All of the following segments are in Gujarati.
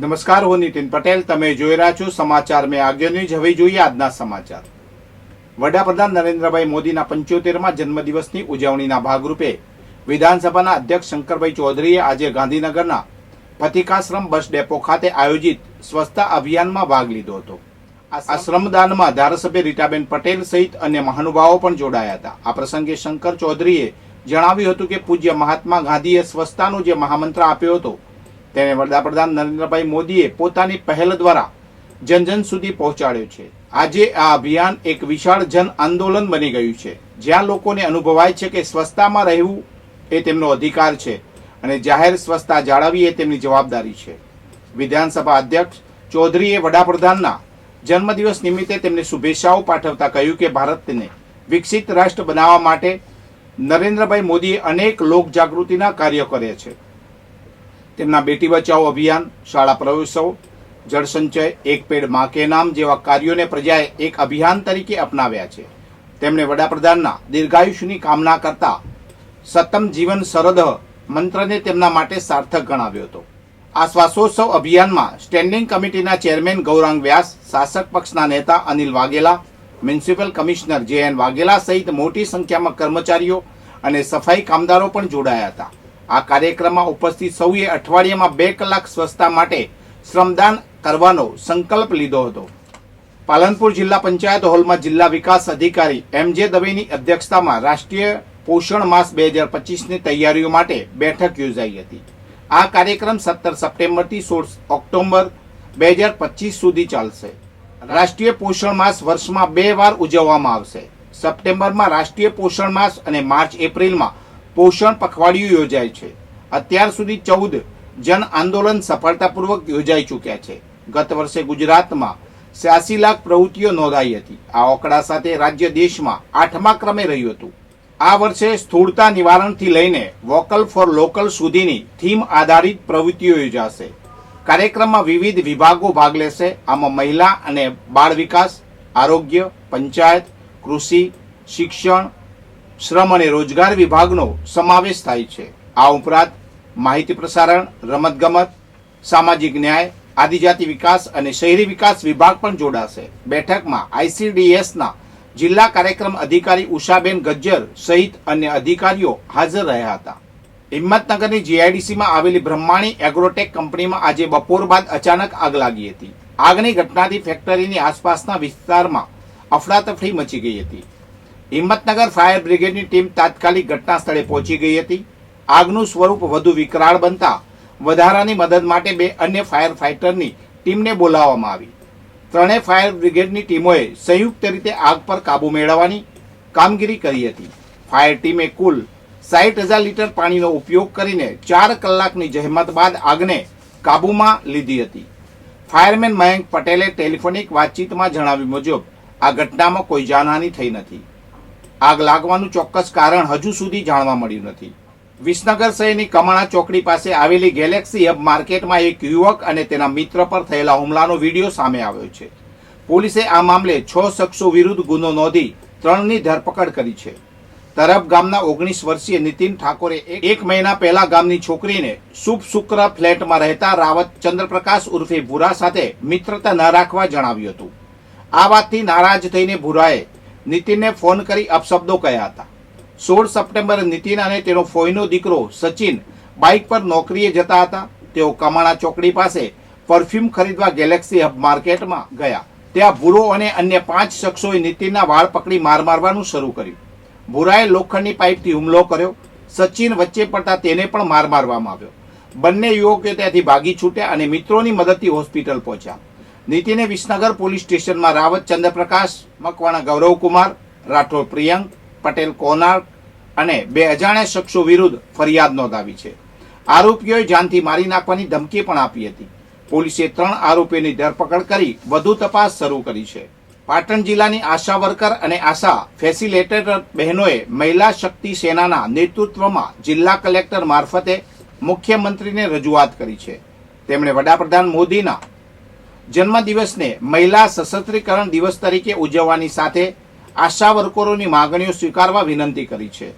નમસ્કાર, હું નીતિન પટેલ. તમે જોઈ રહ્યા છો સમાચાર. મેં આગેની જ હવે જોઈએ આજના સમાચાર. વડાપ્રધાન નરેન્દ્રભાઈ મોદીના પંચોતેરમાં જન્મદિવસની ઉજવણીના ભાગરૂપે વિધાનસભાના અધ્યક્ષ શંકરભાઈ ચૌધરીએ આજે ગાંધીનગરના પથિકાશ્રમ બસ ડેપો ખાતે આયોજિત સ્વચ્છતા અભિયાનમાં ભાગ લીધો હતો. આ શ્રમદાનમાં ધારાસભ્ય રીટાબેન પટેલ સહિત અન્ય મહાનુભાવો પણ જોડાયા હતા. આ પ્રસંગે શંકર ચૌધરીએ જણાવ્યું હતું કે પૂજ્ય મહાત્મા ગાંધીએ સ્વચ્છતાનો જે મહામંત્ર આપ્યો હતો તેને વડાપ્રધાન નરેન્દ્રભાઈ મોદીએ પોતાની પહેલ દ્વારા જન જન સુધી પહોંચાડ્યો છે. આજે આ અભિયાન એક વિશાળ જન આંદોલન બની ગયું છે. જ્યાં લોકોને અનુભવાય છે કે સ્વચ્છતામાં રહેવું એ તેમનો અધિકાર છે અને જાહેર સ્વચ્છતા જાળવવી એ તેમની જવાબદારી છે. વિધાનસભા અધ્યક્ષ ચૌધરીએ વડાપ્રધાનના જન્મદિવસ નિમિત્તે તેમને શુભેચ્છાઓ પાઠવતા કહ્યું કે ભારતને વિકસિત રાષ્ટ્ર બનાવવા માટે નરેન્દ્રભાઈ મોદીએ અનેક લોક જાગૃતિના કાર્યો કર્યા છે. તેમના બેટી બચાવો અભિયાન, શાળા પ્રવેશો જળસંચય એક પેડમાં કે નામ જેવા કાર્યોને પ્રજાએ એક અભિયાન તરીકે અપનાવ્યા છે. તેમણે વડાપ્રધાનના દીર્ઘાયુષ્યની કામના કરતા સતમ જીવન સરદ મંત્રને તેમના માટે સાર્થક ગણાવ્યો હતો. આ શ્વાસોત્સવ અભિયાનમાં સ્ટેન્ડિંગ કમિટીના ચેરમેન ગૌરાંગ વ્યાસ, શાસક પક્ષના નેતા Anil Vaghela, municipal commissioner J N Vaghela સહિત મોટી સંખ્યામાં કર્મચારીઓ અને સફાઈ કામદારો પણ જોડાયા હતા. આ કાર્યક્રમમાં ઉપસ્થિત સૌએ અઠવાડિયામાં બે કલાક સ્વચ્છતા માટે શ્રમદાન કરવાનો સંકલ્પ લીધો હતો. પાલનપુર જિલ્લા પંચાયત હોલમાં જિલ્લા વિકાસ અધિકારી એમ જે દવેની અધ્યક્ષતામાં રાષ્ટ્રીય પોષણ માસ બે હજાર પચીસની તૈયારીઓ માટે બેઠક યોજાઈ હતી. આ કાર્યક્રમ સત્તર સપ્ટેમ્બરથી સોળ ઓક્ટોબર બે હજાર પચીસ સુધી ચાલશે. રાષ્ટ્રીય પોષણ માસ વર્ષમાં બે વાર ઉજવવામાં આવશે. સપ્ટેમ્બરમાં રાષ્ટ્રીય પોષણ માસ અને માર્ચ એપ્રિલમાં પોષણ પખવાડિયું યોજાય છે. અત્યાર સુધી ચૌદ જન આંદોલન સફળતાપૂર્વક યોજાઈ ચૂક્યા છે. ગત વર્ષે ગુજરાતમાં છ્યાસી લાખ પ્રવૃત્તિઓ નોંધાઈ હતી. આ આંકડા સાથે રાજ્ય દેશમાં આઠમા ક્રમે રહ્યું હતું. આ વર્ષે સ્થૂળતા નિવારણથી લઈને વોકલ ફોર લોકલ સુધીની થીમ આધારિત પ્રવૃત્તિઓ યોજાશે. કાર્યક્રમમાં વિવિધ વિભાગો ભાગ લેશે. આમાં મહિલા અને બાળ વિકાસ, આરોગ્ય, પંચાયત, કૃષિ, શિક્ષણ શ્રમ અને રોજગાર વિભાગનો સમાવેશ થાય છે. આ ઉપરાંત માહિતી પ્રસારણ, રમતગમત, સામાજિક ન્યાય, આદિજાતિ વિકાસ અને શહેરી વિકાસ વિભાગ પણ જોડાશે. બેઠકમાં આઈસીડીએસના જિલ્લા કાર્યક્રમ અધિકારી ઉષાબેન ગજ્જર સહિત અન્ય અધિકારીઓ હાજર રહ્યા હતા. હિંમતનગરની જીઆઈડીસીમાં આવેલી બ્રહ્માણી એગ્રોટેક કંપનીમાં આજે બપોર બાદ અચાનક આગ લાગી હતી. આગની ઘટનાથી ફેક્ટરીની આસપાસના વિસ્તારમાં અફડાતફડી મચી ગઈ હતી. હિંમતનગર ફાયર બ્રિગેડની ટીમ તાત્કાલિક ઘટના સ્થળે પહોંચી ગઈ હતી. આગનું સ્વરૂપ વધુ વિકરાળ બનતા વધારાની મદદ માટે બે અન્ય ફાયર ફાઇટરની ટીમને બોલાવવામાં આવી. ત્રણેય ફાયર બ્રિગેડની ટીમોએ સંયુક્ત રીતે આગ પર કાબુ મેળવવાની કામગીરી કરી હતી. ફાયર ટીમે કુલ સાઠ હજાર લીટર પાણીનો ઉપયોગ કરીને ચાર કલાકની જહેમત બાદ આગને કાબૂમાં લીધી હતી. ફાયરમેન મયંક પટેલે ટેલિફોનિક વાતચીતમાં જણાવ્યું મુજબ, આ ઘટનામાં કોઈ જાનહાનિ થઈ નથી. આગ લાગવાનું ચોક્કસ કારણ હજુ સુધી જાણવા મળ્યું નથી. વિસનગર શહેરની કમાણા ચોકડી પાસે આવેલી ગેલેક્સી હબ માર્કેટમાં એક યુવક અને તેના મિત્ર પર થયેલા હુમલાનો વીડિયો સામે આવ્યો છે. પોલીસે આ મામલે છ શખ્સો વિરુદ્ધ ગુનો નોંધી ત્રણની ધરપકડ કરી છે. તરફ ગામના ઓગણીસ વર્ષીય નીતિન ઠાકોરે એક- મહિના પહેલા ગામની છોકરીને શુભ શુક્ર ફ્લેટમાં રહેતા રાવત ચંદ્રપ્રકાશ ઉર્ફે ભૂરા સાથે મિત્રતા ન રાખવા જણાવ્યું હતું. આ વાતથી નારાજ થઈને ભૂરાએ નીતિનને ફોન કરી અપશબ્દો કહ્યા હતા? સોળ સપ્ટેમ્બરે નીતિન અને તેનો ફોઈનો દીકરો સચિન બાઇક પર નોકરીએ જતા હતા. તેઓ કમાણા ચોકડી પાસે પરફ્યુમ ખરીદવા ગેલેક્સી હબ માર્કેટમાં ગયા. ત્યાં ભૂરો અને અન્ય પાંચ શખ્સોએ નીતિનના વાળ પકડી માર મારવાનું શરૂ કર્યું. ભૂરાએ લોખંડની પાઇપથી હુમલો કર્યો. સચિન વચ્ચે પડતા તેને પણ માર મારવામાં આવ્યો. બંને યુવકો ત્યાંથી ભાગી છૂટ્યા અને મિત્રોની મદદથી હોસ્પિટલ પહોંચ્યા. નીતિને વિસનગર પોલીસ સ્ટેશનમાં રાવત ચંદ્રપ્રકાશ, મકવાણા ગૌરવકુમાર, રાઠોડ પ્રિયંક, પટેલ કોનાર્ક અને બે અજાણ્યા શખ્સો વિરુદ્ધ ફરિયાદ નોંધાવી છે. આરોપીઓએ જાનથી મારી નાખવાની ધમકી પણ આપી હતી. પોલીસે ત્રણ આરોપીઓની ધરપકડ કરી વધુ તપાસ શરૂ કરી છે. પાટણ જિલ્લાની આશા વર્કર અને આશા ફેસિલિટેટર બહેનોએ મહિલા શક્તિ સેનાના નેતૃત્વમાં જિલ્લા કલેક્ટર મારફતે મુખ્યમંત્રીને રજૂઆત કરી છે. તેમણે વડાપ્રધાન મોદીના જન્મદિવસને મહિલા સશસ્ત્રીકરણ દિવસ તરીકે ઉજવવાની સાથે આશા વર્કરોની માગણીઓ સ્વીકારવા વિનંતી કરી છે.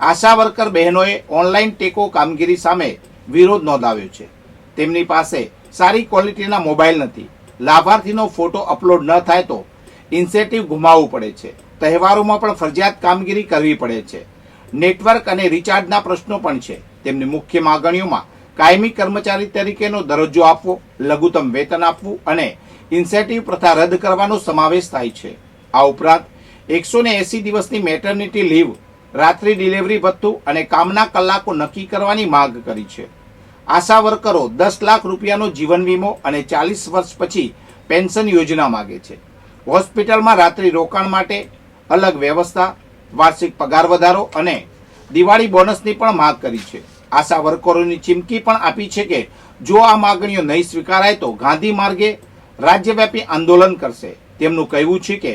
આશા વર્કર બહેનોએ ઓનલાઈન ટેકો કામગીરી સામે વિરોધ નોંધાવ્યો છે. તેમની પાસે સારી ક્વોલિટીના મોબાઈલ નથી. લાભાર્થીનો ફોટો અપલોડ ન થાય તો ઇન્સેન્ટિવ ગુમાવવું પડે છે. તહેવારોમાં પણ ફરજિયાત કામગીરી કરવી પડે છે. નેટવર્ક અને રિચાર્જના પ્રશ્નો પણ છે. તેમની મુખ્ય માગણીઓમાં કાયમી કર્મચારી તરીકેનો દરજ્જો આપવો, લઘુત્તમ વેતન આપવું અને ઇન્સેન્ટિવ પ્રથા રદ કરવાનો સમાવેશ થાય છે. આ ઉપરાંત એકસો ને એસી દિવસની મેટર્નિટી લીવ, રાત્રિ ડિલિવરી ભથ્થું અને કામના કલાકો નક્કી કરવાની માંગ કરી છે. આશા વર્કરો દસ લાખ રૂપિયાનો જીવન વીમો અને ચાલીસ વર્ષ પછી પેન્શન યોજના માગે છે. હોસ્પિટલમાં રાત્રિ રોકાણ માટે અલગ વ્યવસ્થા, વાર્ષિક પગાર વધારો અને દિવાળી બોનસની પણ માંગ કરી છે. આશા વર્કરોની ચીમકી પણ આપી છે કે જો આ માગણીઓ નહીં સ્વીકારાય તો ગાંધી માર્ગે રાજ્યવ્યાપી આંદોલન કરશે. તેમનું કહેવું છે કે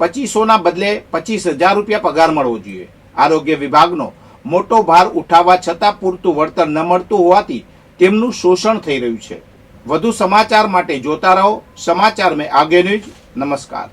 પચીસોના બદલે પચીસ હજાર રૂપિયા પગાર મળવો જોઈએ. આરોગ્ય વિભાગનો મોટો ભાર ઉઠાવવા છતાં પૂરતું વળતર ન મળતું હોવાથી તેમનું શોષણ થઈ રહ્યું છે. વધુ સમાચાર માટે જોતા રહો. સમાચાર મેં આગે ન્યૂઝ નમસ્કાર.